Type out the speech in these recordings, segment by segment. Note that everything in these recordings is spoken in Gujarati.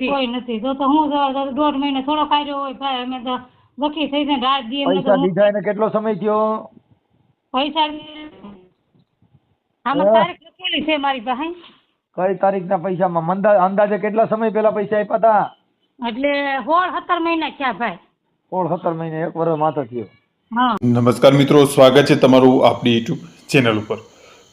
કોઈ નથી. તો તો હું દોઢ મહિને થોડો કાઢ્યો હોય ભાઈ અમે તો દખી થઈ જાય રાત દી પૈસા દીધા એને કેટલો સમય થયો? પૈસા આમાં તારીખ લખેલી છે મારી પાસે. કઈ તારીખના પૈસામાં? મંદા અંદાજે કેટલા સમય પહેલા પૈસા આપ્યા હતા એટલે સોળ સત્તર મહિના થયા ભાઈ. સોળ સત્તર મહિના એક વર્ષ માથે થયો. હા. નમસ્કાર મિત્રો સ્વાગત છે તમારું આપણી યુટ્યુબ ચેનલ ઉપર.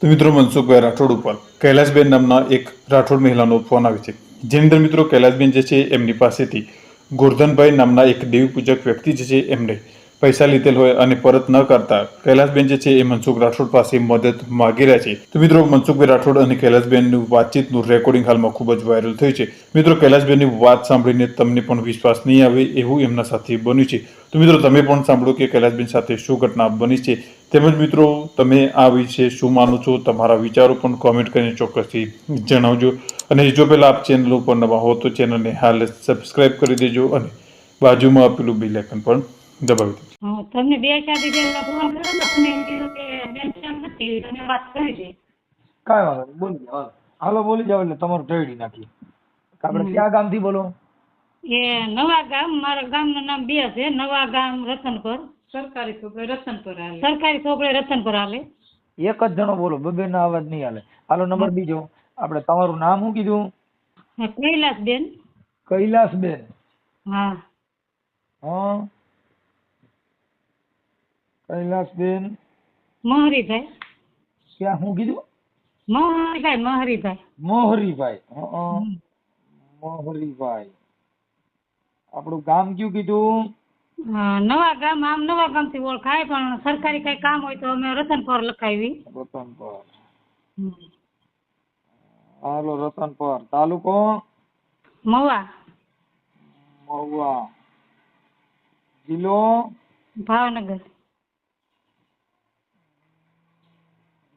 તો મિત્રો મનસુખભાઈ રાઠોડ ઉપર કૈલાસબેન નામના એક રાઠોડ મહિલાનો ફોન આવે છે. જેની અંદર મિત્રો કૈલાસબેન જે છે એમની પાસેથી ગોરધનભાઈ નામના એક દેવી પૂજક વ્યક્તિ જે છે એમણે પૈસા લીધેલ હોય અને પરત ન કરતા કૈલાસબેન જે છે એ મનસુખ રાઠોડ પાસે મદદ માગી રહ્યા છે. તો મિત્રો, મનસુખભાઈ રાઠોડ અને કૈલાસબેનની વાતચીતનું રેકોર્ડિંગ હાલમાં ખૂબ જ વાયરલ થયું છે. મિત્રો, કૈલાસબેનની વાત સાંભળીને તમને પણ વિશ્વાસ નહીં આવે એવું એમના સાથે બન્યું છે. તો મિત્રો તમે પણ સાંભળો કે કૈલાસબેન સાથે શું ઘટના બની છે. તેમજ મિત્રો તમે આ વિશે શું માનો છો? તમારા વિચારો પણ કોમેન્ટ કરીને ચોક્કસથી જણાવજો. અને જો પહેલાં આપ ચેનલ ઉપર નવા હો તો ચેનલને હાલ સબસ્ક્રાઇબ કરી દેજો અને બાજુમાં આપેલું બિલ આઇકન પણ દબાવી દેજો. તમને બે ચાર દી પહેલા ફોન કર્યો તમે એમ કીધું કે બેન કેમ નથી તમે વાત કરી છે કાંઈ વાંધો નહીં બોલી જાઓ હાલો. હાલો બોલી જાવ એટલે તમારું ટેડી નાખી આપણે ક્યાં ગામથી બોલો? એ નવા ગામ મારા ગામનું નામ બે છે નવા ગામ રતનપર. સરકારી ચોપડે રતનપર હાલે. સરકારી ચોપડે રતનપર હાલે. એક જ જણો બોલો બબે ના અવાજ નહીં હાલે. હાલો નંબર બીજો. આપણે તમારું નામ શું કીધું? કૈલાસબેન. કૈલાસબેન. હા. હા. કૈલાસબેન. મહરીભાઈ. ક્યાં શું કીધું? મહરીભાઈ મહરીભાઈ. મોહરીભાઈ. હં, મોહરીભાઈ. આપણું ગામ કયું કીધું? નવા ગામ આમ નવા ગામથી ઓળખાય પણ સરકારી કઈ કામ હોય તો અમે રતનપર લખાવી. રતનપર. હાલો રતનપર. તાલુકો? મવા મહુવા. જિલ્લો? ભાવનગર.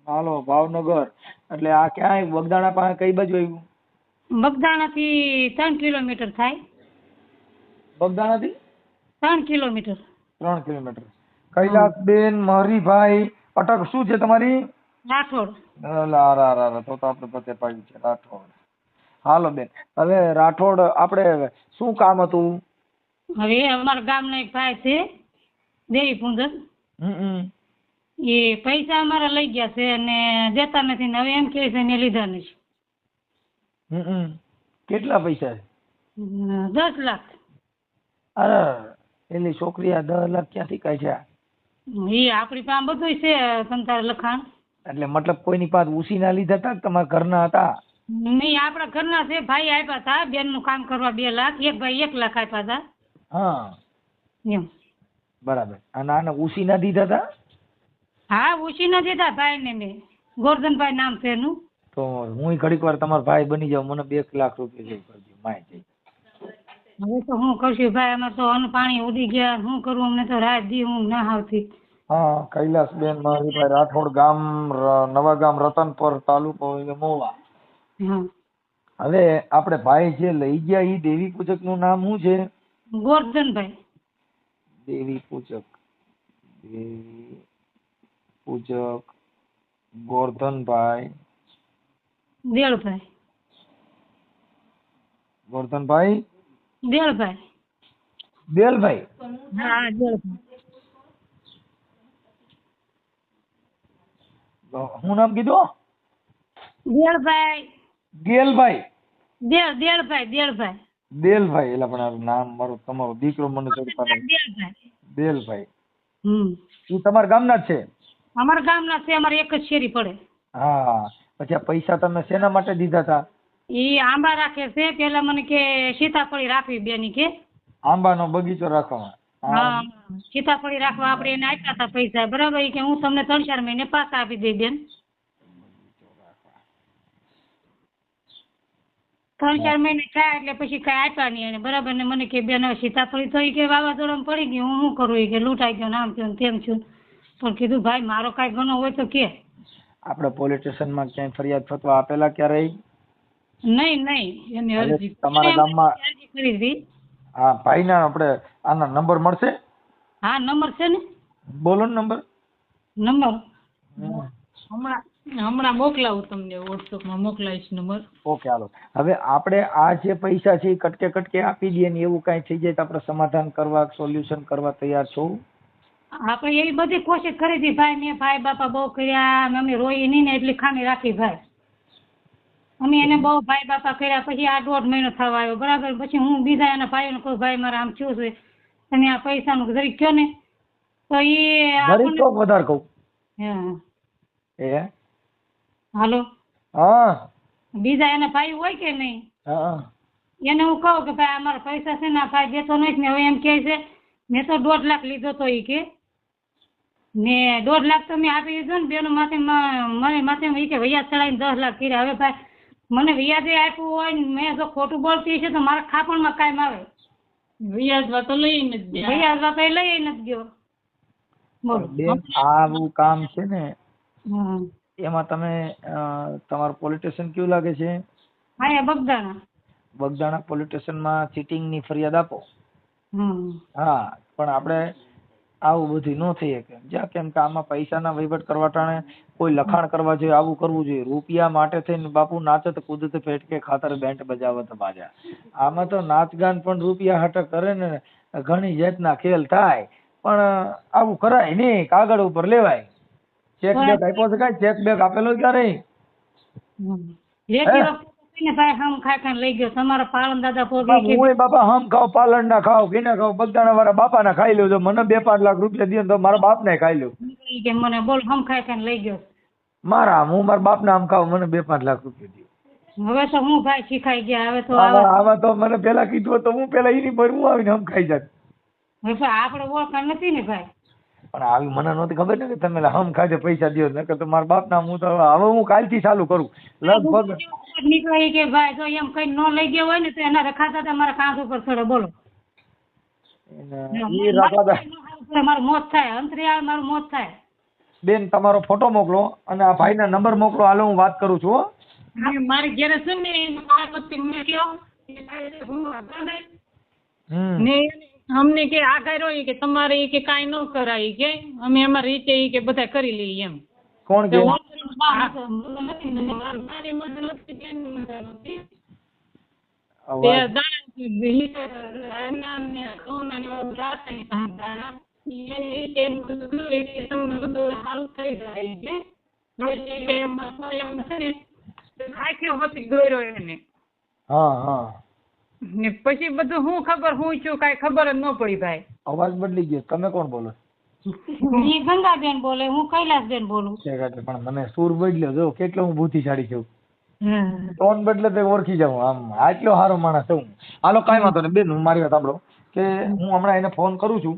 હાલો ભાવનગર. એટલે આ ક્યાંય બગદાણા પાસે કઈ બાજુ આવ્યું? બગદાણાથી ત્રણ કિલોમીટર થાય. બગદાણાથી? ત્રણ કિલોમીટર. ત્રણ કિલોમીટર. કૈલાસબેન મહરીભાઈ અટક શું છે તમારી? રાઠોડ. તો તો આપણે પતે પાડ્યું છે રાઠોડ. હાલો બેન હવે રાઠોડ આપણે શું કામ હતું? હવે અમારા ગામનો એક ભાઈ છે દેવી પુંજન. એ પૈસા અમારા લઈ ગયા છે અને દેતા નથી ને હવે એમ કે છે મેં લીધા નથી. કેટલા પૈસા દસ લાખ. અરે એની છોકરી આ દસ લાખ ક્યાંથી છે? એ આપણી પાસે બધું છે તમ લખાણ. એટલે મતલબ કોઈની પાસે ઉસીના લીધા હતા તમારા ઘરના હતા? નહીં આપણા ઘરના છે ભાઈ આપ્યા હતા બેનનું કામ કરવા બે લાખ એક ભાઈ એક લાખ આપ્યા હતા. હા. બરાબર. અને આને ઉસીના દીધા હતા? હા ઉછી ના દીધા ભાઈને મેં. ગોરધનભાઈ નામ છે એનું. તો હું ઘડીક વાર તમારો ભાઈ બની જાઉં મને બે લાખ રૂપિયા જેવું કરજો માય જઈ હવે તો હું કરશું? ભાઈ અમે તો અન્ન પાણી ઉડી ગયા. શું કરું? અમને તો રાત દી હું ના આવતી. હા કૈલાસબેન મહાવીરભાઈ રાઠોડ ગામ નવા ગામ રતનપર તાલુકો મોવા. હવે આપણે ભાઈ જે લઈ ગયા ઈ દેવી પૂજકનું નામ શું છે? ગોરધનભાઈ. દેવી પૂજક. દેવી પૂજક ગોરધનભાઈ. દેળભાઈ ગોરધનભાઈ? દેળભાઈ દેલભાઈ હા દેલભાઈ હું નામ કીધું? દેલભાઈ ગેલભાઈ. દેલ દેલભાઈ દેલભાઈ દેલભાઈ એટલે પણ નામ મારો તમારો દીકરો મને નહીં દેલભાઈ. હમ. ઈ તમારા ગામના જ છે? અમારા ગામના છે અમારે એક જ શેરી પડે. હા પછી આ પૈસા તમે શેના માટે દીધા હતા? ઈ આંબા રાખે છે. પેલા મને કે સીતાફળી રાખવી બેની કે. આંબાનો બગીચો રાખવામાં હા સીતાફળી રાખવા આપણે એને આપ્યા હતા પૈસા. બરાબર ઈ કે હું તમને ત્રણ ચાર મહિને પાછા આપી દઈ બેન. ત્રણ ચાર મહિને થયા એટલે પછી કઈ આપ્યા નહીં એને. બરાબર ને મને કે બેન સીતાફળી તો ઈ કે વાવાઝોડામાં પડી ગયું. હું શું કરું? ઈ કે લૂંટાઈ ગયો ને આમ થયું ને તેમ થયું પણ કીધું ભાઈ મારો કાંઈ ગુનો હોય તો કે. આપણે પોલીસ સ્ટેશનમાં ક્યાંય ફરિયાદ ફતવા આપેલા ક્યારેય? નહીં નહીં એની અરજી તમારા ગામમાં- અરજી કરી હતી. હા ભાઈના આપણે આના નંબર મળશે? હા નંબર છે ને? બોલો ને નંબર. નંબર? હમણાં હમણાં મોકલાવું તમને વોટ્સઅપમાં મોકલાવીશ નંબર. ઓકે હાલો. હવે આપણે આ જે પૈસા છે એ કટકે કટકે આપી દઈએ ને એવું કાંઈ થઈ જાય તો આપણે સમાધાન કરવા સોલ્યુશન કરવા તૈયાર છો? આપણે એવી બધી કોશિશ કરી હતી ભાઈ મેં ભાઈ બાપા બહુ કર્યા અમે રોઈ નહીં ને એટલી ખામી રાખી ભાઈ. અમે એને બહુ ભાઈ બાપા કર્યા પછી આ દોઢ મહિનો થવા આવ્યો બરાબર? પછી હું બીજા એના ભાઈઓને કહું ભાઈ મારે આમ થયું છે તમે આ પૈસાનું જરીક કયો ને તો એ જરીક તો વધારે કહું? હા. હાલો? હા. બીજા એના ભાઈ હોય કે નહીં? હા. એને હું કહું કે ભાઈ અમારા પૈસા છે ને આ ભાઈ દેતો નથી ને હવે એમ કહે છે મેં તો દોઢ લાખ લીધો તો એ કે ને દોઢ લાખ તો મેં આપી દીધો ને બેનો માથે મને માથે એ કે વૈયા ચડાવીને દસ લાખ કર્યા હવે ભાઈ મને વ્યાજે આપ્યું હોય ને મેં જો ખોટું બોલતી છે તો મારા ખાપણમાં કાયમ આવે. વ્યાજમાં તો લઈ નથી વ્યાજ તો લઈ નથી ગયો. બોલો. બેન આવું કામ છે ને એમાં તમે તમારું પોલીસ સ્ટેશન કયું લાગે છે? હા એ બગદાણા. બગદાણા પોલીસ સ્ટેશનમાં ચીટિંગની ફરિયાદ આપો. હમ. હા પણ આપણે આવું બધું ન થઈ શકે. જ્યાં કેમ કે આમાં પૈસાના વહીવટ કરવા ટાણે કોઈ લખાણ કરવા જોઈએ આવું કરવું જોઈએ. રૂપિયા માટે થઈને બાપુ નાચત કૂદત ફેટકે ખાતર બેન્ટ બજાવત બાજા. આમાં તો નાચગાન પણ રૂપિયા હાટક કરે ને ઘણી જાતના ખેલ થાય. પણ આવું કરાય નહીં. કાગળ ઉપર લેવાય. ચેક બેક આપ્યો છે કાંઈ? ચેક બેક આપેલો ક્યારે હમ. લેતી વખતે ને ભાઈ હમ ખાખા લઈ ગયો. તમારા પાલન દાદા પોગી કે હું બાપા હમ ખાવ પાલન ના ખાવ કેને ખાવ બગદાણા વાળા બાપા ના ખાઈ લેજો. મને બે પાંચ લાખ રૂપિયા દે તો મારા બાપ ને ખાઈ લ્યો. કે મને બોલ હમ ખાખા લઈ ગયો. મારા હું મારા બાપ ના આમ ખાવ મને બે પાંચ લાખ રૂપિયા દે હવે તો હું ભાઈ શીખાઈ ગયા હવે તો આવા તો મને પેલા કીધું તો હું પેલા એની પર હું આવીને હમ ખાઈ જાત. હવે ભાઈ આપણે ઓળખાણ નથી ને ભાઈ. પણ આવી મને નહોતી ખબર ને કે તમે હમ ખાજે પૈસા દો નકર તો મારા બાપ ના હું તો હવે હું કાલથી ચાલુ કરું. લગભગ નીકળી કે ભાઈ જો એમ કઈ ન લઈ ગયો હોય ને તો એના રખાતા હતા મારા કાંસ ઉપર છોડો બોલો. એ રખાતા મારું મોત થાય અંતરિયાળ મારું મોત થાય. બેન તમારો ફોટો મોકલો અને આ ભાઈના નંબર મોકલો હાલો હું વાત કરું છું હો. મારી ઘેરે છે ને મારા પતિ એ હું હમ. ને અમને કે આ કર્યો ઈ કે તમારે એ કે કાંઈ ન કરાય કે અમે અમારી રીતે એ કે બધા કરી લઈએ એમ. કોણ કે? હા હા. ને પછી બધું હું ખબર હું છું કાંઈ ખબર જ ન પડી ભાઈ. અવાજ બદલી ગયો. તમે કોણ બોલો? ઈ ગંગાબેન બોલે હું કૈલાસબેન બોલું. છે પણ મને સૂર બદલ્યો. જો કેટલો હું બુદ્ધિશાળી છું. ટોન બદલે તો ઓળખી જાઉં. આમ આટલો સારો માણસ છું હાલો કાંઈ વાંધો નહીં. બેન હું મારી વાત સાંભળો. કે હું હમણાં એને ફોન કરું છું.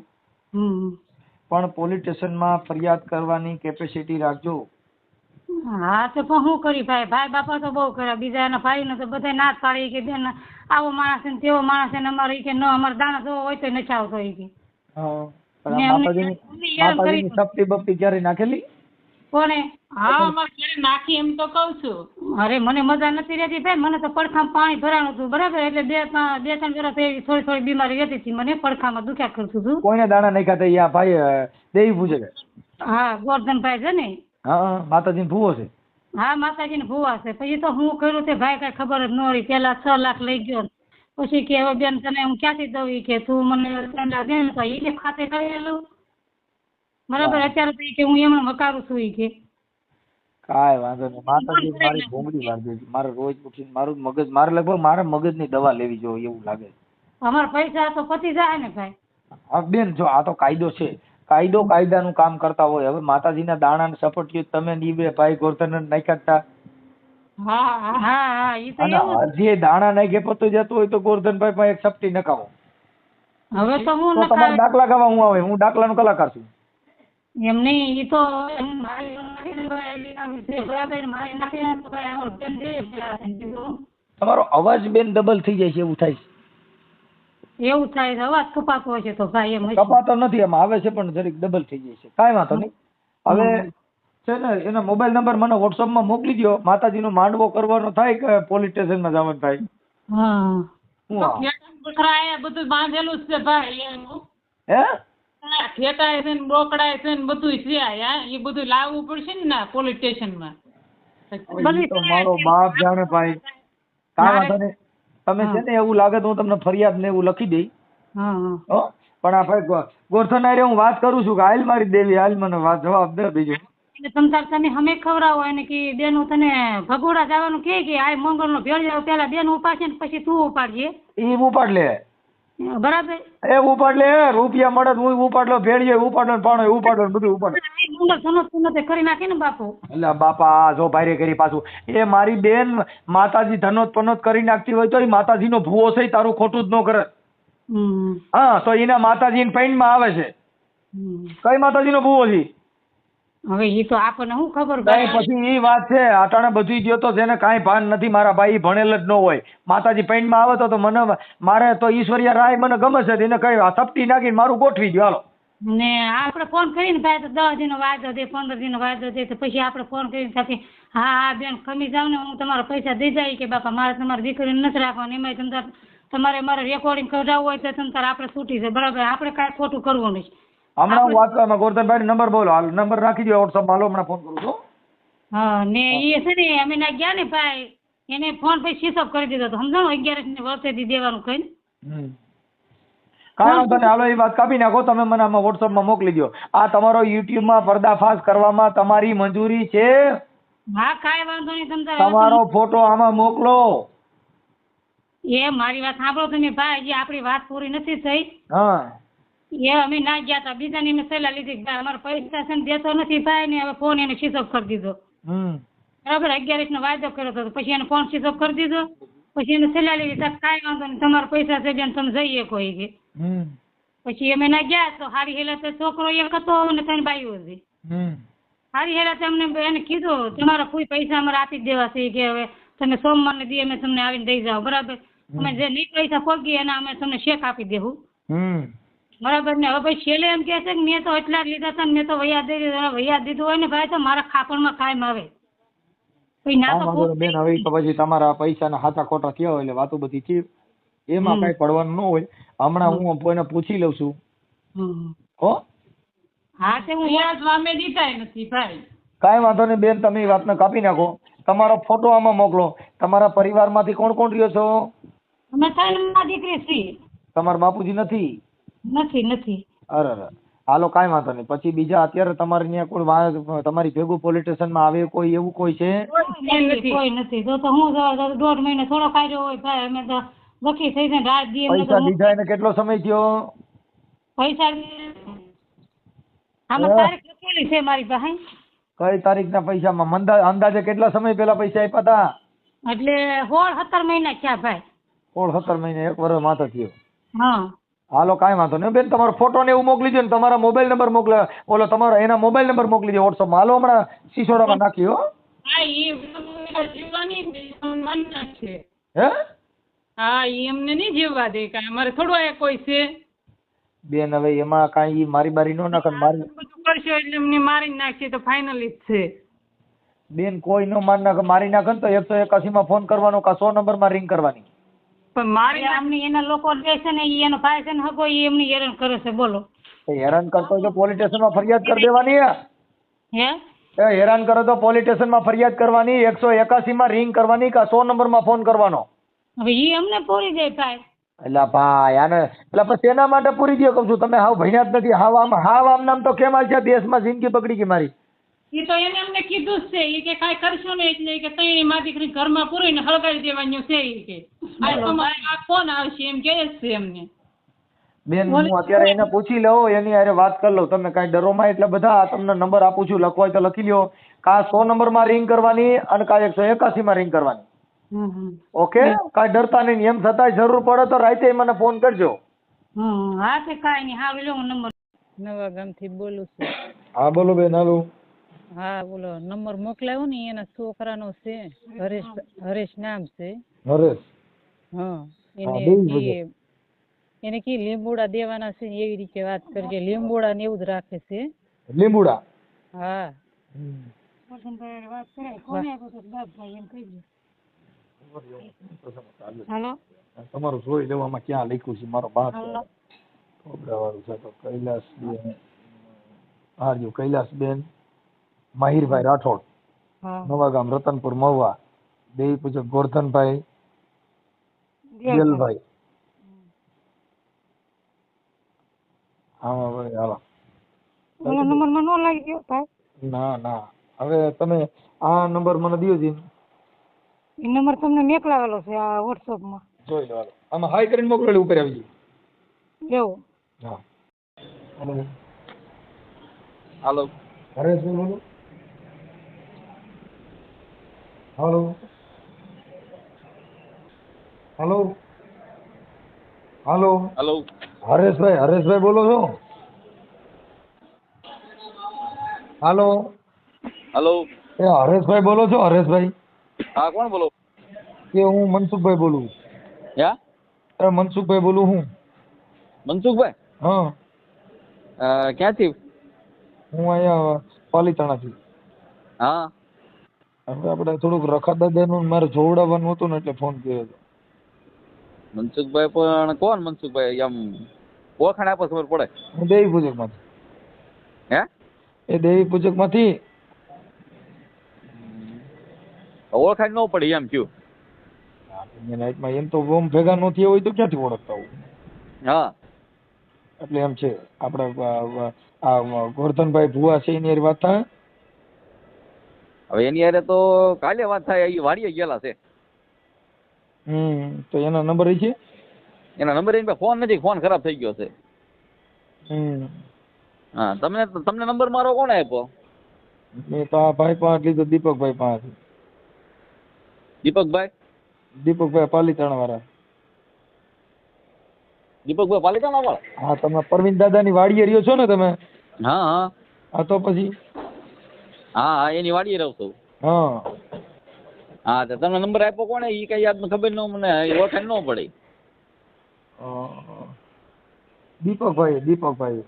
પણ પોલીસ સ્ટેશનમાં ફરિયાદ કરવાની કેપેસિટી રાખજો. હા તો પણ શું કરી ભાઈ? ભાઈ બાપા તો બહુ કર્યા બીજા એના ભાઈને તો બધા ના જ પાડી કે બેન આવો માણસ ને તેવો માણસ ને અમારે ઈ કે ન અમારે દાણા જોવો હોય તો નથી આવતો ઈ કે. સપ્તી બપ્તી ક્યારે નાખેલી? કોને? હા અમારે ઘરે નાખી એમ તો કહું છું. અરે મને મજા નથી રહેતી ભાઈ મને તો પડખામાં પાણી ભરાણું હતું બરાબર? એટલે બે ત્રણ બે ત્રણ વર્ષ એવી થોડી થોડી બીમારી રહેતી હતી મને પડખામાં દુખ્યા કરતું હતું. કોઈને દાણા નાખ્યા હતા ભાઈ દેવી પૂજે હા હા ગોરધનભાઈ છે ને? હા માતાજી ભૂવો છે. હા માતાજીને ભૂવા છે. પછી તો હું કર્યું તે ભાઈ કાંઈ ખબર જ ન રહી પેલા છ લાખ લઈ ગયો પછી કે હવે બેન તને હું ક્યાંથી દઉં? ઈ કે તું મને ત્રણ લાખ દે ને તો ઈ ખાતે કરેલું બરાબર? અત્યારે તો ઈ કે હું એમણે મકારું છું ઈ કે. કાંઈ વાંધો નહીં. માતાજી મારી ભૂંગળી વાર છે મારે રોજ ઉઠીને મારું મગજ મારે લગભગ મારા મગજની દવા લેવી જોઈએ એવું લાગે અમારા પૈસા તો પતી જાય ને ભાઈ. હા બેન જો આ તો કાયદો છે. કાયદો કાયદાનું કામ કરતા હોય. હવે માતાજીના દાણા સપોર્ટ તમે ની બે ભાઈ ગોરધન નાખ્યા હતા હા હા હા હા ઈ તો એવું હજી દાણા નાખે પતો જતો હોય તો ગોરધનભાઈ પણ એક સપટી નખાવો. હવે તો હું તો તમારે દાખલા ગાવા હું આવે? હું દાખલાનો કલાકાર છું. એમ નહીં ઈ તો જે. તમારો અવાજ બેન ડબલ થઈ જાય છે એવું થાય છે. એવું થાય છે અવાજ કપાતો હોય છે તો ભાઈ એમ કપાતો નથી એમ આવે છે પણ જરીક ડબલ થઈ જાય છે. કાંઈ વાંધો નહીં. હવે છે ને એનો મોબાઈલ નંબર મને વોટ્સઅપમાં મોકલી દો માતાજીનો માંડવો કરવાનો થાય કે પોલીસ સ્ટેશનમાં જવાનું થાય? હા. બધું બાંધેલું છે ભાઈ હે? ખેટાય છે ને બોકડાય છે ને બધું છે એ બધું લાવવું પડશે ને ના પોલીસ સ્ટેશનમાં મારો બાપ જાણે ભાઈ. કાંઈ વાંધો નહીં. તમે છે ને એવું લાગે તો હું તમને ફરિયાદ ને એવું લખી દઈ હા હા. હો? પણ આપણે ગોરધન હારે હું વાત કરું છું કે હાલ મારી દેવી હાલ મને વાત જવાબ દે બીજું. એટલે તમ તાર તમે હમે ખવડાવો એને કે બેન તને ભગોડા જવાનું કે કે આ મંગળ નો ભેળ જાવ પેલા બેન ઉપાડશે ને પછી તું ઉપાડજે. એ ઉપાડ લે. બરાબર. એ ઉપાડ લે રૂપિયા મળે હું ઉપાડ લો ભેળીએ ઉપાડો ને પાણો ઉપાડો ને બધું ઉપાડ. આ મંગળ સનોત કરી નાખે ને બાપુ. એટલે બાપા જો ભાઈ કરી પાછું. એ મારી બેન માતાજી ધનોત પનોત કરી નાખતી હોય તો એ માતાજીનો ભૂવો છે તારું ખોટું જ ન કરે. હા તો એના માતાજી પૈણમાં આવે છે. કઈ માતાજીનો ભૂવો છે? હવે એ તો આપણને શું ખબર પછી એ વાત છે અટાણે બધું ગયો તો જેને કાંઈ ભાન નથી મારા ભાઈ ભણેલ જ ન હોય. માતાજી પેન્ટમાં આવે તો તો મને મારે તો ઈશ્વરિયા રાય મને ગમે છે એને કઈ થપટી નાખીને મારું ગોઠવી દો હાલો. ને આપણે ફોન કરીને ભાઈ તો દસ દિનો વાયદો દે પંદર દિનો વાયદો દે તો પછી આપણે ફોન કરીને સાથે હા હા બેન ખમી જાવ ને હું તમારા પૈસા દઈ જાય કે બાપા મારે તમારી દીકરીને નથી રાખવાની એમાં તમ તમારે મારે રેકોર્ડિંગ કરાવવું હોય તો તમ તાર આપણે છૂટી છે. બરાબર આપણે કાંઈ ખોટું કરવું નહીં. હમણાં હું વાત કરવા ગોરધનભાઈ નંબર બોલો. હાલ નંબર રાખી દો વોટ્સઅપ હાલો હમણાં ફોન કરું છું. હા ને એ છે ને અમે ના ગયા ને ભાઈ એને ફોન પછી સ્વિચ ઓફ કરી દીધો હતો. સમજાણો? અગિયારસ ને વર્ષેથી દેવાનું કઈ હમ. કાંઈ વાંધો નહીં. હાલો એ વાત કાપી નાખો. તમે મને આમાં વોટ્સઅપમાં મોકલી દો આ તમારો યુટ્યુબમાં પર્દાફાશ કરવામાં તમારી મંજૂરી છે. હા કાંઈ વાંધો નહીં તમે તમારો ફોટો આમાં મોકલો. એ મારી વાત સાંભળો તમે ભાઈ. હજી આપણી વાત પૂરી નથી થઈ. હા. એ અમે ના ગયા હતા બીજાની મેં સલાહ લીધી ભાઈ અમારા પૈસા છે ને દેતો નથી ભાઈ ને હવે ફોન એને સ્વિચ ઓફ કરી દીધો. બરાબર? અગિયારીસ નો વાયદો કર્યો હતો પછી એને ફોન સ્વિચ ઓફ કરી દીધો. પછી એને સલાહ લીધી કઈ કાંઈ વાંધો નહીં તમારા પૈસા છે બેન તમે જઈએ કોઈ કે. પછી અમે ના ગયા તો હારી હેલા છોકરો એક હતો અને ત્રણ બાઈઓ હતી. હારી હેલા અમને એને કીધું તમારા કોઈ પૈસા અમારે આપી દેવા છે કે હવે તમે સોમવારને દી અમે તમને આવીને દઈ જાઓ. બરાબર? અમે જે નહીં પૈસા પગી એના અમે તમને શેક આપી દેવું. બરાબર ને? હવે ભાઈ છેલ્લે એમ કહે છે કે મેં તો એટલા જ લીધા હતા ને મેં તો વૈયા દઈ દીધા વૈયા દીધું હોય ને ભાઈ તો મારા ખાપણમાં કાયમ આવે. ના બેન. હવે તો પછી તમારા પૈસાના હાથા ખોટા થયા હોય એટલે વાતો બધી થી એમાં કઈ પડવાનું ન હોય. હમણાં હું કોઈને પૂછી લઉં છું. હો? હા તે હું વ્યાજ વામે દીધાય નથી ભાઈ. કાંઈ વાંધો નહીં બેન તમે એ વાતને કાપી નાખો. તમારો ફોટો આમાં મોકલો. તમારા પરિવારમાંથી કોણ કોણ રહ્યો છો? અમે ત્રણમાં દીકરી છીએ. તમારા બાપુજી નથી? નથી નથી. અરે અરે. હાલો કાંઈ વાંધો નહીં. પછી બીજા અત્યારે તમારે ત્યાં કોઈ વા- તમારી ભેગું પોલીસ સ્ટેશનમાં આવે કોઈ એવું કોઈ છે? નથી. કોઈ નથી. તો તો હું તો દોઢ મહિને થોડો કાઢ્યો હોય ભાઈ અમે તો વકીલ થઈ રાત દી અમને તો પૈસા દીધા એને કેટલો સમય થયો? પૈસા આમાં તારીખ લખેલી છે મારી પાસે. કઈ તારીખના પૈસામાં? મંદા અંદાજે કેટલા સમય પહેલા પૈસા આપ્યા હતા એટલે સોળ સત્તર મહિના થયા ભાઈ. સોળ સત્તર મહિને એક વર્ષ માથે થયો. હા. હાલો કાંઈ વાંધો નહીં. બેન તમારો ફોટો ને એવું મોકલી દો ને તમારા મોબાઈલ નંબર મોકલે. ઓલો તમારો એના મોબાઈલ નંબર મોકલી દો વોટ્સઅપમાં હાલો હમણાં સિસોડામાં નાખી હો. હા એમને નહીં જીવવા દે કાંઈ અમારે થોડું આ કોઈ છે. બેન હવે એમાં કાંઈ ઈ મારી બારી નો નાખે મારી બધું કરશો એટલે એમને મારી નાખશે તો ફાઇનલી જ છે. બેન કોઈ નો મારી નાખે મારી નાખે તો એકસો એકાસી માં ફોન કરવાનો કા સો નંબરમાં રિંગ કરવાની. પણ મારી એટલે એના લોકો જે છે ને ઈ એનો ભાઈ છે ને હગો ઈ એમની હેરાન કરે છે બોલો. તો હેરાન કરતો હોય તો પોલીસ સ્ટેશનમાં ફરિયાદ કરી દેવાની હે. હે? એ હેરાન કરો તો પોલીસ સ્ટેશનમાં ફરિયાદ કરવાની એકસો એકાસી માં રિંગ કરવાની કે સો નંબરમાં ફોન કરવાનો? હવે ઈ અમને પૂરી જાય ભાઈ. એટલે ભાઈ આને એટલે પછી એના માટે પૂરી દો કહું છું. તમે હાવ ભણ્યા જ નથી. હાવ આમ હાવ આમ નામ તો કેમ છે દેશમાં જિંદગી બગડી ગઈ મારી. એ તો એને અમને કીધું જ છે એ કે કાંઈ કરશો ને એટલે કે તઈ માં દીકરી ઘરમાં પૂરીને હળગાવી દેવાનું છે એ કે. આ તમારે આ ફોન આવશે એમ કહે છે એમને. બેન હું અત્યારે એને પૂછી લઉં એની હારે વાત કરી લઉં. તમે કાંઈ ડરોમાં એટલે બધા તમને નંબર આપું છું લખવા હોય તો લખી લ્યો. કાં સો નંબરમાં રિંગ કરવાની અને કાં એકસો એકાસીમાં રિંગ કરવાની. ઓકે? કાંઈ ડરતા નહીં એમ છતાંય જરૂર પડે તો રાતે મને ફોન કરજો. હા તે કાંઈ નહીં. હા લો નંબર નવા ગામથી બોલું છું. હા બોલો બેન હાલો. હા બોલો નંબર મોકલાયો ને એના છોકરાનો છે હરેશ હરેશ નામ છે. હરેશ? હા એને કી એને કી લીંબોડા દેવાના છે એવી રીતે વાત કરજે લીંબુડા ને એવું જ રાખે છે. લીંબુડા? હા. તમારું જોઈ લેવામાં ક્યાં લખ્યું છે મારો બાપ હાલો. વાળું છે તો કૈલાસબેન. હા જો કૈલાસબેન. માહિરભાઈ રાઠોડ નવા ગામ રતનપુર મહુવા દેવી પૂજક ગોરધનભાઈ દિલભાઈ. હા ભાઈ હાલો. ઓલો નંબરમાં ન લાગી ગયો ભાઈ. ના ના. હવે તમે આ નંબર મને દયો જી એ નંબર તમને મેકલાવેલો છે આ વોટ્સઅપમાં. જોઈ લો આમાં હાઈ કરીને મોકલેલી ઉપર આવી જાય એવું. હા. હાલો. હરેશ બોલો. Hello hello hello hello Hareshbhai Hareshbhai બોલો છો? હલો હલો એ હરેશભાઈ બોલો છો હરેશભાઈ? હા કોણ બોલો? કે હું મનસુખભાઈ બોલું યા? અરે મનસુખભાઈ બોલું હું. મનસુખભાઈ? હા. ક્યાંથી? હું અહીંયા પાલીતાણાથી. હા. હવે આપણે થોડુંક રખા દાદાનું મારે જોવડાવવાનું હતું ને એટલે ફોન કર્યો હતો. મનસુખભાઈ પણ કોણ મનસુખભાઈ? આમ ઓળખાણ આપો ખબર પડે? હું દેવી પૂજકમાંથી. હે? એ દેવી પૂજકમાંથી. ઓળખાણ ન પડી એમ થયું નાઇટમાં એમ તો બોમ ભેગા ન થયા હોય તો ક્યાંથી ઓળખતા હોય? હા. એટલે એમ છે આપણે આ ગોરધનભાઈ ભુવા છે એની વાત થાય. હવે એની હારે તો કાલે વાત થાય એ વાડીએ ગયેલા છે. હમ તો એના નંબર છે? એના નંબર એની પાસે ફોન નથી ફોન ખરાબ થઈ ગયો છે. હમ. હા તમને તમને નંબર મારો કોણે આપ્યો? મેં તો આ ભાઈ પાસે લીધો દીપકભાઈ પાસે. દીપકભાઈ? દીપકભાઈ પાલીતાણા વાળા દીપકભાઈ પાલીતાણ વાળા હા તમે પરવીન દાદાની વાડીએ રહ્યો છો ને તમે? હા હા. હા તો પછી હા હા એની વાડીએ રહું છું. હા. હા તો તમને નંબર આપ્યો કોને એ કઈ યાદ ખબર ન મને ઓળખાણ ન પડી. દીપકભાઈ દીપકભાઈ.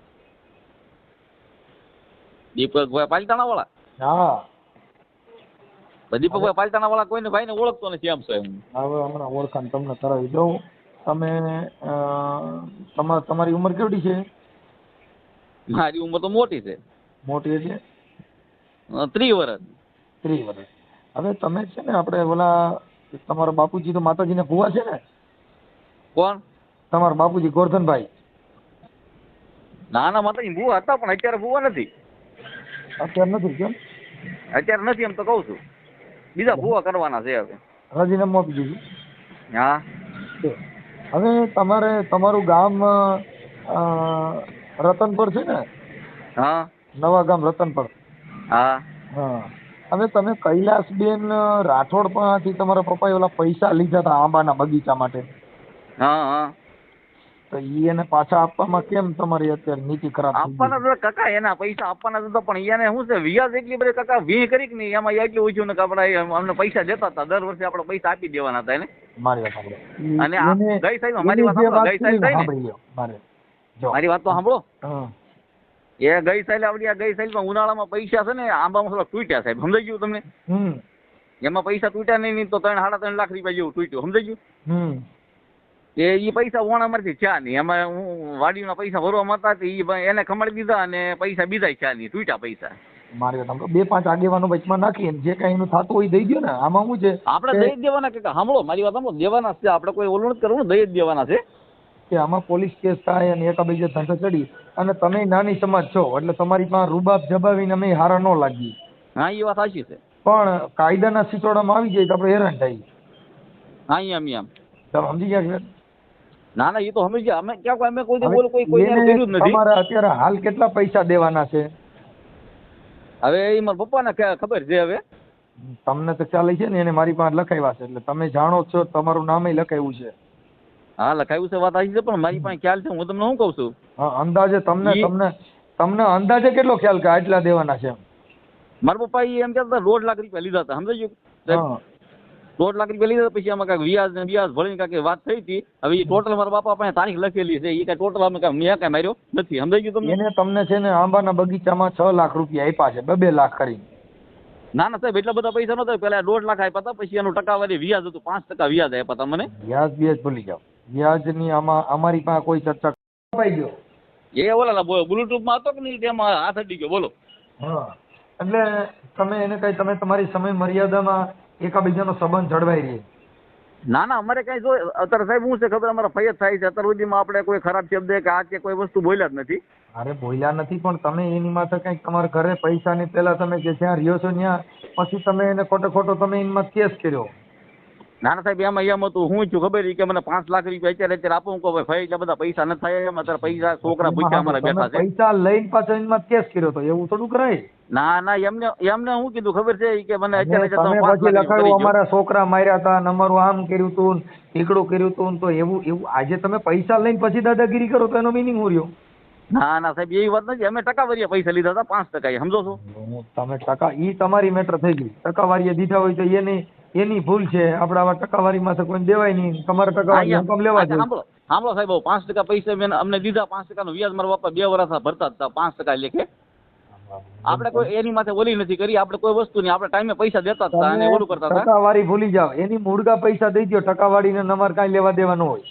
દીપકભાઈ પાલતાણા વાળા હા દીપકભાઈ પાલતાણા વાળા કોઈને ભાઈને ઓળખતો નથી એમ. સાહેબ હવે હમણાં ઓળખાણ તમને કરાવી દઉં. તમે અ, તમા તમારી ઉંમર કેવડી છે? મારી ઉંમર તો મોટી છે. મોટી એટલે? અ, ત્રીસ વર્ષ ત્રી વર્ષ હવે તમે છે ને આપણે ઓલા તમારા બાપુજી તો માતાજીને ભુવા છે ને? કોણ? તમારા બાપુજી ગોરધનભાઈ. નાના માતાજી ભૂવા હતા પણ અત્યારે ભૂવા નથી. અત્યારે નથી કેમ? અત્યારે નથી એમ તો કહું છું. બીજા ભૂવા કરવાના છે હવે. રાજીનામું આપી દીધું. હા. હવે તમારે તમારું ગામ રતનપર છે ને? હા. નવા ગામ રતનપર. હા. હા. હવે તમે કૈલાસબેન રાઠોડ પાસેથી તમારા પપ્પાએ ઓલા પૈસા લીધા હતા આંબાના બગીચા માટે. હા હા. તો ઈ એને પાછા આપવામાં કેમ તમારી અત્યારે નીતિ ખરાબ આપવાના તો કાકા એના પૈસા આપવાના તો પણ એને શું છે વ્યાજ એટલી બધી કાકા વી કરી કે નહીં એમાં એટલું ઓછું ને કે આપણે અમને પૈસા દેતા હતા દર વર્ષે આપણે પૈસા આપી દેવાના હતા એને. મારી વાત સાંભળો. અને ગઈ સાહેબ મારી વાત સાંભળો, ગઈ લ્યો મારે વાત તો સાંભળો. હા. એ ગઈ સાઈડ આવડી આ ગઈ સાઈડમાં ઉનાળામાં પૈસા છે ને આંબામાં થોડા તૂટ્યા સાહેબ. સમજાઈ ગયું તમને? એમાં પૈસા તૂટ્યા નહીં તો ત્રણ સાડા ત્રણ લાખ રૂપિયા જેવું તૂટ્યું. સમજાઈ ગયું? એ પૈસા ઓણામાંથી થયા નહીં. એમાં હું વાડીના પૈસા ભરવા હતા તો ઈ એને ખમાડી દીધા અને પૈસા બીજા થયા નહીં તૂટ્યા પૈસા. મારી તમે બે પાંચ આગેવાનો વચમાં નાખી જે કઈ એનું થતું હોય દઈ દો ને. આમાં શું છે આપણે દઈ જ દેવાના કે સાંભળો મારી વાત સાંભળો. દેવાના છે આપણે કોઈ ઓલું નથી કરવું દઈ જ દેવાના છે. કે આમાં પોલીસ કેસ થાય અને એકાબીજે ધંધો ચડી અને તમે નાની સમાજ છો એટલે તમારી પાસે રૂબાબ જબાવીને અમે હારા ન લાગી હા એ વાત સાચી છે. પણ કાયદાના સિચોડામાં આવી જાય તો આપણે હેરાન થઈ હા એમ એમ તમે સમજી ગયા છે ના ના એ તો સમજી ગયા. અમે ક્યાં કોઈ અમે કોઈ બોલ કોઈ કોઈ કર્યું નથી. તમારે અત્યારે હાલ કેટલા પૈસા દેવાના છે? હવે એ મારા પપ્પાને ખબર છે હવે. તમને તો ખ્યાલ છે ને એને મારી પાસે લખાવ્યા છે. એટલે તમે જાણો છો તમારું નામે લખાવ્યું છે. હા લખાયું છે વાત આવી છે પણ મારી પાસે ખ્યાલ છે હું તમને શું કહું છું? હા અંદાજે તમને તમને તમને અંદાજે કેટલો ખ્યાલ કે આટલા દેવાના છે મારા પપ્પા એમ કહેતા હતા, દોઢ લાખ રૂપિયા લીધા હતા સમજાઈ ગયું? દોઢ લાખ રૂપિયા લીધા પછી આમાં કાંઈક વ્યાજ ને વ્યાજ ભરીને કાંઈક વાત થઈ હતી. હવે એ ટોટલ મારા બાપા પાસે તારીખ લખેલી છે એ કાંઈ ટોટલ અમે કાંઈ મેં કાંઈ માર્યો નથી સમજાઈ ગયું તમને? એને તમને છે ને આંબાના બગીચામાં છ લાખ રૂપિયા આપ્યા છે બે બે લાખ કરીને. ના ના સાહેબ એટલા બધા પૈસા નતા પેલા દોઢ લાખ આપ્યા હતા પછી એનું ટકાવારી વ્યાજ હતું પાંચ ટકા વ્યાજ આપ્યા હતા મને વ્યાજ વ્યાજ ભૂલી જાઓ. વ્યાજની આમાં અમારી પાસે કોઈ ચર્ચા કપાઈ ગયો. એ ઓલા બ્લુટૂથમાં હતો કે નહીં? તેમાં હાથ અડી ગયો બોલો. હા. એટલે તમે એને કઈ તમે તમારી સમય મર્યાદામાં એકાબીજાનો સંબંધ જળવાઈ રહે. ના ના અમારે કઈ જો અત્યારે સાહેબ શું છે ખબર? અમારા ફૈયદ થાય છે. અત્યાર સુધીમાં આપણે કોઈ ખરાબ શબ્દ કે આ કે કોઈ વસ્તુ બોલ્યા જ નથી. અરે બોલ્યા નથી પણ તમે એની માથે કંઈક તમારા ઘરે પૈસાની પહેલા તમે જે જ્યાં રહ્યો છો ત્યાં પછી તમે એને ખોટો ખોટો તમે એમાં કેસ કર્યો. ના ના સાહેબ એમ એમ હતું હું છું ખબર કે મને પાંચ લાખ રૂપિયા અત્યારે અત્યારે આપો હું કહું ભાઈ એટલે બધા પૈસા ન થાય એમ અત્યારે પૈસા છોકરા પૂછ્યા અમારા બેઠા છે. પૈસા લઈને પાછો એમાં કેસ કર્યો તો એવું થોડું કરાય ના ના એમને એમને હું કીધું ખબર છે કે મને અત્યારે તમે પછી લખાયું અમારા છોકરા માર્યા હતા અમારું આમ કર્યું તું ટીકડું કર્યું તું તો એવું એવું આજે તમે પૈસા લઈને પછી દાદાગીરી કરો તો એનો મિનિંગ હું રહ્યો? ના ના સાહેબ એવી વાત નથી. અમે ટકાવારીએ પૈસા લીધા હતા પાંચ ટકા સમજો છો? તમે ટકા ઈ તમારી મેટર થઈ ગઈ. ટકાવારીએ દીધા હોય તો એની એની ભૂલ છે. આપણે આવા ટકાવારીમાં તો કોઈ દેવાય નહીં. તમારે ટકાવારી હુકમ લેવા જોઈએ. સાંભળો. સાહેબ પાંચ ટકા પૈસા મેં અમને દીધા. પાંચ ટકાનું વ્યાજ મારા બાપા બે વર્ષ ભરતા હતા. પાંચ ટકા લેખે આપણે કોઈ એની માથે ઓલી નથી કરી. આપણે કોઈ વસ્તુ નહીં. આપણે ટાઈમે પૈસા દેતા હતા અને ઓલું કરતા હતા. ટકાવારી ભૂલી જાવ એની મૂળગા પૈસા દઈ દો ટકાવારીને નમર કાંઈ લેવા દેવા ન હોય.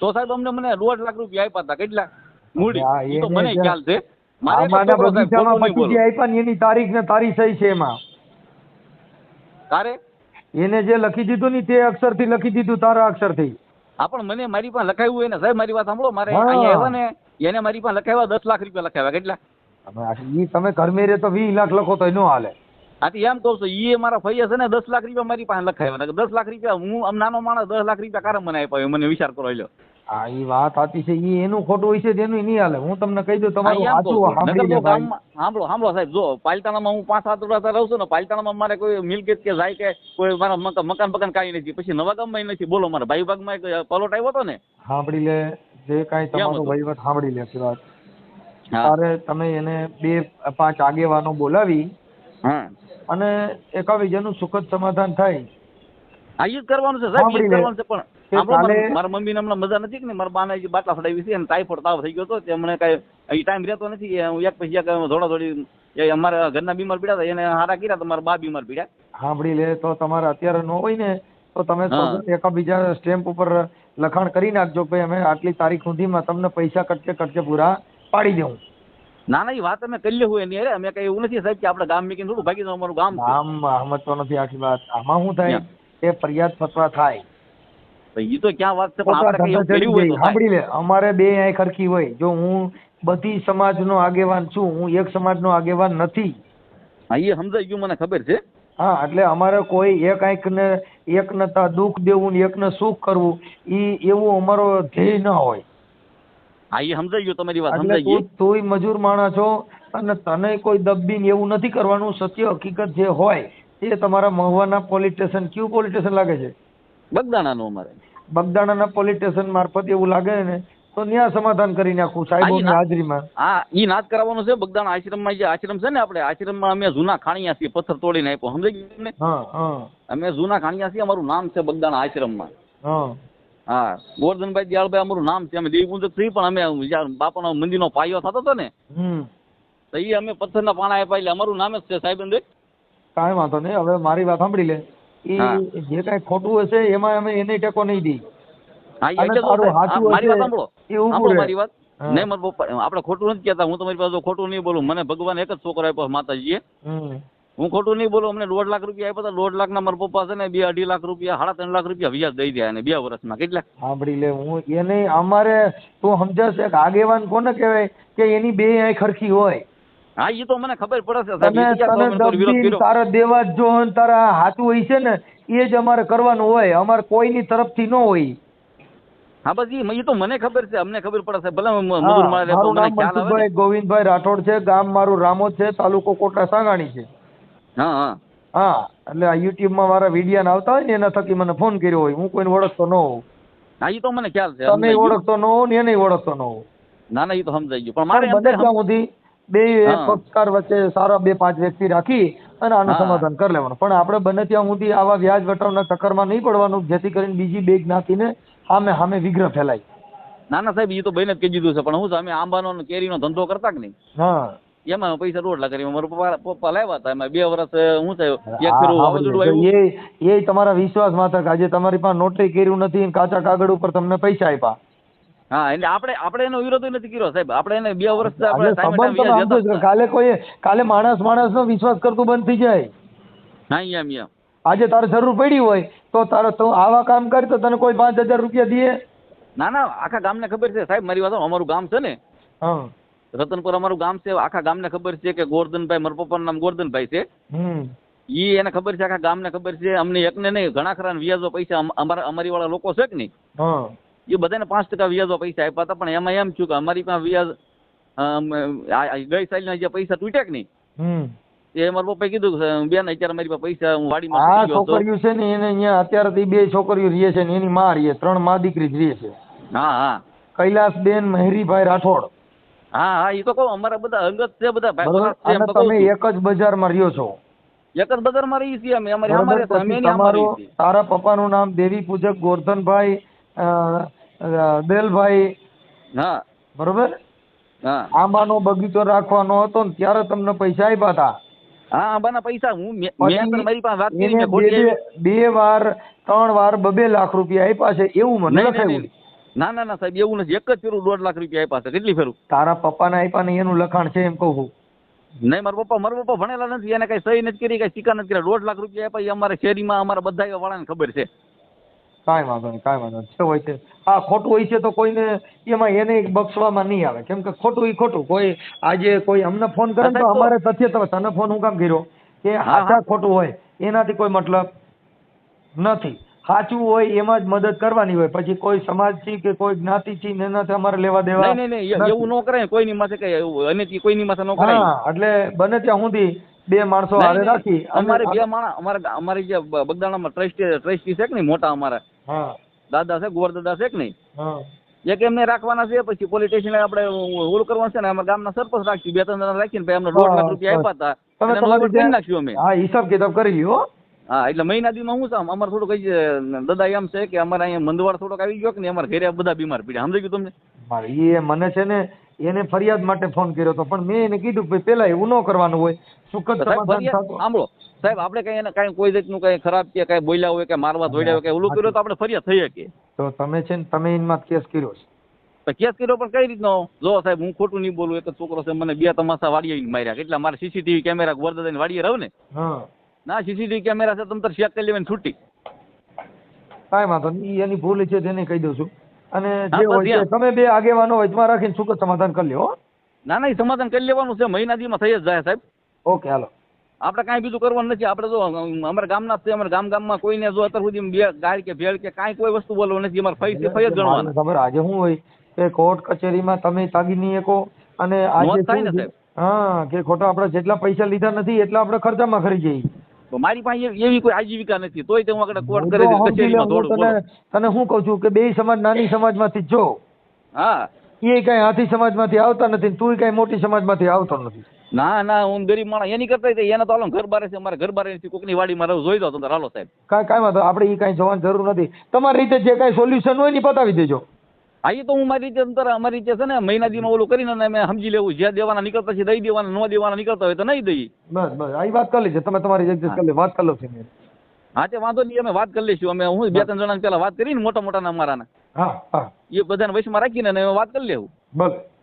તો સાહેબ અમને મને દોઢ લાખ રૂપિયા આપ્યા હતા. કેટલા? મૂડી. તો મને ખ્યાલ છે. મારે બગીચામાં પછી જે આપ્યા ને એની તારીખ ને તારી સહી છે એમાં. તારે એને જે લખી દીધું ને તે અક્ષરથી લખી દીધું તારા અક્ષરથી. હા પણ મને મારી પાસે લખાવ્યું હોય ને સાહેબ મારી વાત સાંભળો. મારે અહીંયા આવ્યા ને એને મારી પાસે લખાવ્યા દસ લાખ રૂપિયા લખાવ્યા. કેટલા? તમે ઘર ઈ તમે ઘરમે રે તો વીસ લાખ લખો તો ન હાલે. આથી એમ કહું છું ઈ મારા ફૈયા છે ને દસ લાખ રૂપિયા મારી પાસે લખાવ્યા. દસ લાખ રૂપિયા હું આમ નાનો માણસ દસ લાખ રૂપિયા કારમ મને આપ્યા મને વિચાર કરો લ્યો આ એ વાત સાચી છે ઈ એનું ખોટું હોય છે તેનું નહીં હાલે. હું તમને કહી દઉં તમારું હા, સાચું સાંભળી સાંભળો સાંભળો સાહેબ જો પાલિતાણામાં હું પાંચ સાત વર્ષ રહું છું ને પાલિતાણામાં મારે કોઈ મિલકત કે જાય કે કોઈ મારા મકાન મકાન કાંઈ નથી. પછી નવા ગામમાં નથી. બોલો મારા ભાઈ ભાગમાં એક પલોટ આવ્યો હતો ને? સાંભળી લે જે કાંઈ તમારો વહીવટ સાંભળી લે વાત તારે તમે એને બે પાંચ આગેવાનો બોલાવી હા. અને એકાબીજાનું સુખદ સમાધાન થાય. હા જ કરવાનું છે સાહેબ. કરવાનું છે પણ મારા- મમ્મી ને હમણાં મજા નથી કે મારા બાને બાટલા ફડાવી છે અને ટાઈફોઈડ તાવ થઈ ગયો હતો તે કઈ ટાઈમ રહેતો નથી. હું એક પછી એક થોડા થોડી અમારા ઘરના બીમાર પીડ્યા હતા એને હારા કર્યા તો મારા બા બીમાર પીડ્યા. સાંભળી લે તો તમારે અત્યારે ન હોય ને તો તમે એકબીજા સ્ટેમ્પ ઉપર લખાણ કરી નાખજો કે અમે આટલી તારીખ સુધીમાં તમને પૈસા કટકે કટકે પૂરા પાડી દઉં ના ના એ વાત અમે કરી લેવું એની અરે અમે કઈ એવું નથી સાહેબ કે આપણે ગામ મીકીને થોડું ભાગી અમારું ગામ ગામ સમજતો નથી આખી વાત. આમાં શું થાય? કે ફરિયાદ ફતવા થાય. ઈ તો ક્યાં વાત છે પણ આપણે કઈ એવું કર્યું હોય તો સાંભળી લે અમારે બે આંય ખરખી હોય. જો હું બધી સમાજનો આગેવાન છું હું એક સમાજનો આગેવાન નથી. હા એ સમજાઈ ગયું મને ખબર છે. હા એટલે અમારે કોઈ એક આંખને એકને તા દુઃખ દેવું ને એકને સુખ કરવું ઈ એવું અમારો ધ્યેય ન હોય. હા એ સમજાઈ ગયું તમારી વાત સમજાઈ ગઈ. તું મજૂર માણસ છો અને તને કોઈ દબીને એવું નથી કરવાનું સત્ય હકીકત જે હોય એ તમારા મહુવાના પોલીસ સ્ટેશન કયું પોલીસ સ્ટેશન લાગે છે? બગદાણાનું અમારે. બગદાણાના પોલીસ સ્ટેશન મારફત એવું લાગે ને તો ત્યાં સમાધાન કરી નાખું સાહેબોની હાજરીમાં. હા ઈ નાચ કરાવવાનું છે બગદાણા આશ્રમમાં જે આશ્રમ છે ને આપણે આશ્રમમાં અમે જૂના ખાણિયા છીએ પથ્થર તોડીને આપ્યો સમજાઈ ગયું હા અમે જૂના ખાણિયા છીએ અમારું નામ છે બગદાણા આશ્રમમાં. હા. હા ગોરધનભાઈ દયાળભાઈ અમારું નામ છે અમે દેવી પૂજક છીએ પણ અમે બાપાનો મંદિરનો પાયો થતો હતો ને તો એ અમે પથ્થરના પાણા આપ્યા એટલે અમારું નામ જ છે સાહેબ કાંઈ વાંધો નહીં હવે મારી વાત સાંભળી લે. એ જે કાંઈ ખોટું હશે એમાં અમે એને ટેકો નહીં દઈ મારી વાત સાંભળો. સાંભળો મારી વાત. નહીં મારા પપ્પા આપણે ખોટું નથી કહેતા. હું તમારી પાસે ખોટું નહીં બોલું. મને ભગવાન એક જ છોકરો આપ્યો માતાજીએ. હું ખોટું નહીં બોલું અમને દોઢ લાખ રૂપિયા આપ્યા હતા. દોઢ લાખના મારા પપ્પા છે ને બે અઢી લાખ રૂપિયા સાડા ત્રણ લાખ રૂપિયા વ્યાજ દઈ દે અને બે વર્ષમાં કેટલા? સાંભળી લે હું એને અમારે તું સમજાશે આગેવાન કોને કહેવાય? કે એની બે આંય ખરખી હોય. હા એ તો મને ખબર પડે છે તારા દેવા જ તારા હાથું હોય છે ને એ જ અમારે કરવાનું હોય. અમારે કોઈની તરફથી ન હોય. હા બસ ઈ તો મને ખબર છે અમને ખબર પડે છે. ભલે મજૂર મારે મારું નામ. મનસુખભાઈ ગોવિંદભાઈ રાઠોડ છે ગામ મારું રામોદ છે તાલુકો કોટડા સાંગાણી છે. હા હા. હા એટલે આ યુટ્યુબમાં મારા વીડિયો આવતા હોય ને એના થકી મને ફોન કર્યો હોય. હું કોઈને ઓળખતો ન હોઉં. હા એ તો મને ખ્યાલ છે. તમે ઓળખતો ન હોવ ને એને ઓળખતો ન હોવ. ના ના એ તો સમજાઈ ગયું. પણ મારે ત્યાં સુધી બે પક્ષકાર વચ્ચે સારા બે પાંચ વ્યક્તિ રાખી અને આનું સમાધાન કરી લેવાનું. પણ આપણે બને ત્યાં સુધી આવા વ્યાજ વટાવના ચક્કરમાં નહીં પડવાનું જેથી કરીને બીજી બે જ્ઞાતિને સામે સામે વિગ્રહ ફેલાય. ના ના સાહેબ ઈ તો બહેને જ કહી દીધું છે પણ હું સામે આંબાનો અને કેરીનો ધંધો કરતા કે નહીં? હા. એમાં પૈસા રોટલા કરી મારા પપ્પા પપ્પા લાવ્યા હતા એમાં. બે વર્ષ હું વાવાઝોડું એ એ તમારા વિશ્વાસ કે આજે તમારી પાસે નોટરી કર્યું નથી કાચા કાગળ ઉપર તમને પૈસા આપ્યા. હા એટલે આપણે આપણે એનો વિરોધ નથી કર્યો સાહેબ. આપણે એને બે વર્ષ આપણે કાલે કોઈ કાલે માણસ માણસનો વિશ્વાસ કરતું બંધ થઈ જાય. હા એમ એમ. આજે તારે જરૂર પડી હોય તો તારે તું આવા કામ કર તો તને કોઈ પાંચ હજાર રૂપિયા દે. ના ના આખા ગામને ખબર છે. સાહેબ મારી વાત અમારું ગામ છે ને. હા. રતનપુર અમારું ગામ છે. આખા ગામને ખબર છે કે ગોરધનભાઈ મારા પપ્પાનું નામ ગોરધનભાઈ છે. ઈ એને ખબર છે આખા ગામને ખબર છે. અમને એકને નહીં ઘણા ખરા વ્યાજો પૈસા અમારા અમારી વાળા લોકો છે કે નહીં? હા. એ બધાને પાંચ ટકા વ્યાજમાં પૈસા આપ્યા હતા પણ એમાં એમ થયું કે અમારી પાસે વ્યાજ ગઈ સાલના જે પૈસા તૂટ્યા કે નહીં એ મારા પપ્પાએ કીધું બેન અત્યારે મારી પાસે પૈસા હું વાડીમાં હતો. છોકરીઓ છે ને એને અહીંયા અત્યારે બે છોકરીઓ રહે છે ને એની માં રહે ત્રણમાં દીકરી જ રહે છે. હા હા. કૈલાસબેન મહેરીભાઈ રાઠોડ. હા હા એ તો કહું અમારા બધા અંગત છે બધા તો તમે એક જ બજારમાં રહ્યો છો. એક જ બજારમાં રહી છીએ અમે અમારી? અમારે અમે પછી તમારું. તારા પપ્પાનું નામ દેવી પૂજક ગોરધનભાઈ દેલભાઈ હા. બરોબર? હા. આંબાનો બગીચો રાખવાનો હતો ને ત્યારે તમને પૈસા આપ્યા હતા હા આંબાના પૈસા હું મારી પાસે વાત કરી બે ખોટી બે- બે વાર ત્રણ વાર બબે લાખ રૂપિયા આપ્યા છે એવું મને લખાયું. ના ના ના સાહેબ એવું નથી. એક જ ફેરું દોઢ લાખ રૂપિયા આપ્યા છે. કેટલી ફેરું? તારા પપ્પાને આપ્યા ને એનું લખાણ છે એમ કહું નહીં મારા પપ્પા મારા પપ્પા ભણેલા નથી. એને કઈ સહી નથી કરી કઈ સિક્કા નથી કર્યા. દોઢ લાખ રૂપિયા આપ્યા એ અમારા શેરીમાં અમારા બધા વાળાને ખબર છે. કાંઈ વાંધો નહીં કાંઈ વાંધો નહીં. છે હોય છે. હા ખોટું હોય છે તો કોઈને એમાં એને બક્ષવામાં નહીં આવે. કેમ કે ખોટું એ ખોટું. કોઈ આજે કોઈ અમને ફોન કરે તો અમારે તથ્ય તમે તને ફોન હું કામ કર્યો? કે હા, ખોટું હોય એનાથી કોઈ મતલબ નથી. સાચું હોય એમાં જ મદદ કરવાની હોય. પછી કોઈ સમાજથી કે કોઈ જ્ઞાતિથી છે એનાથી અમારે લેવા દેવા નહીં નહીં એવું ન કરાય. કોઈની માથે કઈ એવું અનિતિ કોઈની માથે ન કરાય. હા એટલે બને ત્યાં સુધી બે માણસો હારે રાખી અમારે બે માણસ અમારે અમારી જે બગદાણામાં ટ્રસ્ટી ટ્રસ્ટી છે કે નહીં મોટા અમારા? દાદા છે ગોર દાદા છે કે નહીં? એક એમને રાખવાના છે પછી પોલીસ સ્ટેશન આપણે ઓલું કરવાનું છે ને અમારા ગામના સરપંચ રાખી બે ત્રણ જણા રાખીને અમને દોઢ લાખ રૂપિયા આપ્યા હતા. નાખ્યું અમે. હા હિસાબ કિતાબ કરી લ્યો. હા એટલે મહિના દીમાં શું છે અમારે થોડું કઈ દાદા એમ છે કે અમારે અહીંયા મંદવાડ થોડોક આવી ગયો કે ને અમારે ઘરે બધા બીમાર પડ્યા. સમજાઈ ગયું તમને? એ મને છે ને એને ફરિયાદ માટે ફોન કર્યો હતો પણ મેં એને કીધું કે પેલા એવું ન કરવાનું હોય. સુખદ સાંભળો સાહેબ આપણે કઈ એને કઈ કોઈ રીતનું કઈ ખરાબ કે કઈ બોલ્યા હોય કે મારવા ધોડ્યા હોય કે ઓલું કર્યું તો આપણે ફરિયાદ થઈ શકીએ. તો તમે છે ને તમે એમાં કેસ કર્યો છે. તો કેસ કર્યો પણ કઈ રીતનો? જો સાહેબ હું ખોટું નહીં બોલું એક છોકરો છે મને બે તમાસા વાડીએ માર્યા. કેટલા? મારે સીસીટીવી કેમેરા વરદાદાની વાડીએ રહું ને? ના સીસીટીવી કેમેરા છે તમે તાર ચેક કરી લેવાની છૂટી. કાંઈ વાંધો નહીં એની ભૂલ છે તેને કહી દઉં છું. અને જે હોય તમે બે આગેવાનો વચમાં રાખીને શું સમાધાન કરી લ્યો. ના ના એ સમાધાન કરી લેવાનું છે મહિના દીમાં થઈ જ જાય સાહેબ. Okay hello. આપણે કાંઈ બીજું કરવાનું નથી. આપણે જો અમારા ગામના છે અમારા ગામ ગામમાં કોઈને જો અત્યાર સુધી બે ગાય કે ભેળ કે કાંઈ કોઈ વસ્તુ બોલવું નથી. અમારે ફઈ ફઈ જ ગણવાનું. ખબર આજે શું હોય કે કોર્ટ કચેરીમાં તમે તાગી નહીં શકો અને આજે થાય ને હા કે ખોટા આપણે જેટલા પૈસા લીધા નથી એટલા આપણે ખર્ચામાં ખરી જઈએ. તો મારી પાસે એવી- કોઈ આજીવિકા નથી. તોય તે હું આગળ કોર્ટ કરે કચેરીમાં દોડું તને તને શું કહું છું કે બે સમાજ નાની સમાજમાંથી જો હા. એ કઈ હાથી સમાજમાંથી આવતા નથી તું કઈ મોટી સમાજમાંથી આવતો નથી. ના ના હું ગરીબ માણસ. એની કરતા એને તો હાલો ઘર બારે છે મારે ઘર બારે નથી. કોકની વાડીમાં રહું જોઈ દો તમે હાલો સાહેબ. કાંઈ કાંઈ વાંધો આપણે એ કાંઈ જવાની જરૂર નથી. તમારી રીતે જે કાંઈ સોલ્યુશન હોય ને બતાવી દેજો. હા એ તો હું મારી રીતે અંતર અમારી રીતે છે ને મહિના દીમાં ઓલું કરીને અમે મેં સમજી લેવું. જ્યાં દેવાના નીકળતા છે દઈ દેવાના ન દેવાના નીકળતા હોય તો નહીં દઈ. બસ બસ. આ વાત કરી લેજો. તમે તમારી એડજસ્ટ કરી લે. વાત કરી લો છે હા તે વાંધો નહીં અમે વાત કરી લઈશું. અમે હું બે ત્રણ જણા પેલા વાત કરીને મોટા મોટા અમારા હા હા. એ બધાને વચમાં રાખીને અમે વાત કરી લેવું. ભલે